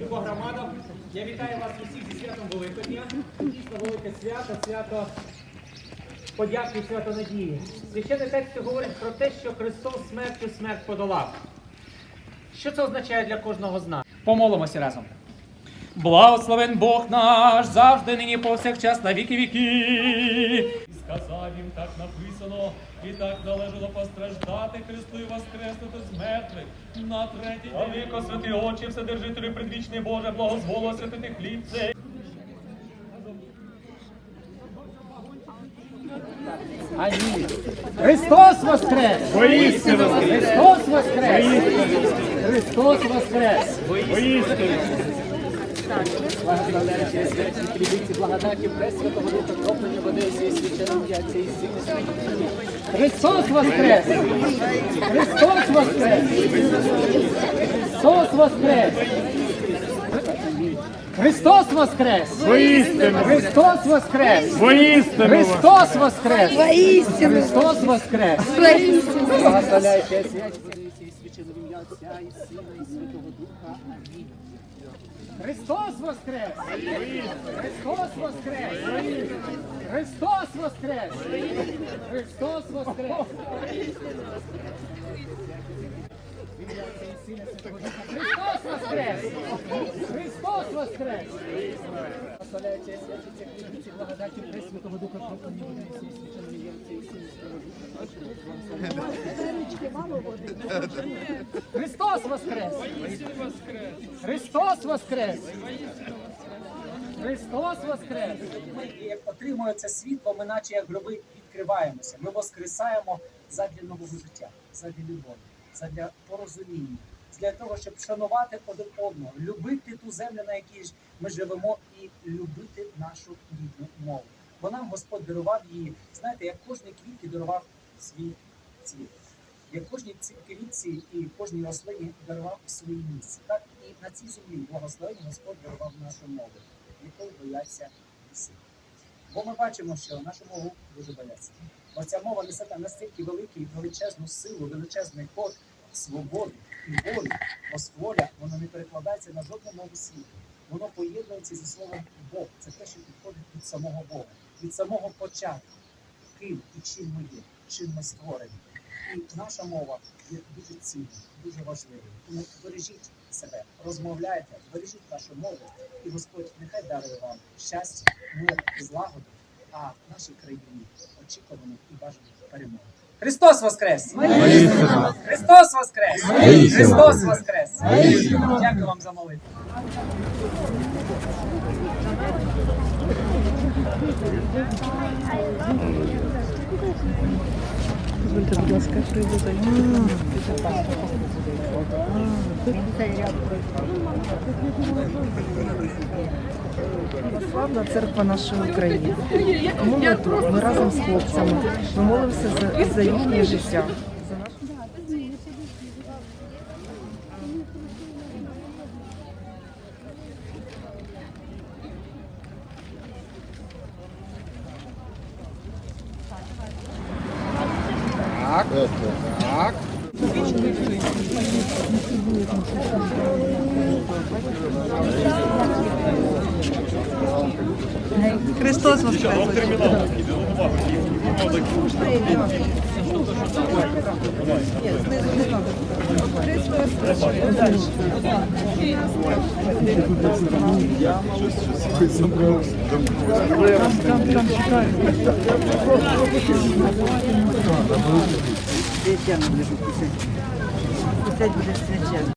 Любо громада, я вітаю вас усіх зі святом Великодня. Дійсно велике свято, свято подяки, свято надії. Священний текст говорить про те, що Христос смертю смерть подолав. Що це означає для кожного з нас? Помолимося разом. Благословен Бог наш, завжди нині повсякчас на віки віки. Сказав їм так написано, і так належало постраждати Христу і воскреснути з мертвих на третій день. Віко, святий очі, вседержителю предвічний Боже, благозволо святити хліб цей. Христос воскрес! Христос воскрес! Христос воскрес! Благословляючи святі трібиці благодаті Пресвятого Духа, кроплення води усієї священної яйця і сили. Христос воскрес! Христос воскрес! Христос воскрес! Христос воскрес! Христос воскрес! Христос воскрес! Воістину. Христос воскрес! Воістину. Благословляючи святі і священного ім'я Отця і Сина і Святого Духа. Амінь. Христос воскрес! Христос воскрес! Христос воскрес! Христос воскрес! Христос воскрес! Христос воскрес! Благословляючи святі цих хлібниці благодаті Пресвятого Духа, води всієї священної Отця і Сина і Святого Духа. Христос воскрес! Христос воскрес! Христос воскрес! Ми як отримуємо це світло, ми наче як гроби відкриваємося. Ми воскресаємо задля нового життя, задля любові, задля порозуміння, для того, щоб шанувати один одного, любити ту землю, на якій ми живемо, і любити нашу рідну мову. Бо нам Господь дарував її, знаєте, як кожній квітці дарував свій цвіт. Як кожній ці- квітці і кожній рослині дарував своє місце. Так і на цій землі благословення Господь дарував нашу мову, якої бояться всі. Бо ми бачимо, що нашу мову дуже бояться. Бо ця мова несе там настільки великий, величезну силу, величезний код, свободу і волю. Бо воля вона не перекладається на жодну мову світу. Воно поєднується зі словом Бог. Це те, що підходить від самого Бога, від самого початку, ким і чим ми є, чим ми створені. І наша мова є дуже цінною, дуже важливою. Тому бережіть себе, розмовляйте, бережіть нашу мову, і Господь нехай дарує вам щастя, мир, злагоду, а в нашій країні очікувану і бажану перемогу. Христос Воскрес! Христос Воскрес! Христос Воскрес! Дякую вам за молитву. Славна церква нашої України. Тому ми тут, ми разом з хлопцями. Ми молимося за, за їхнє життя. Так. Так. Христос воскрес! Ні, знизу не Там, там чекають. Священно. Опять буде священно.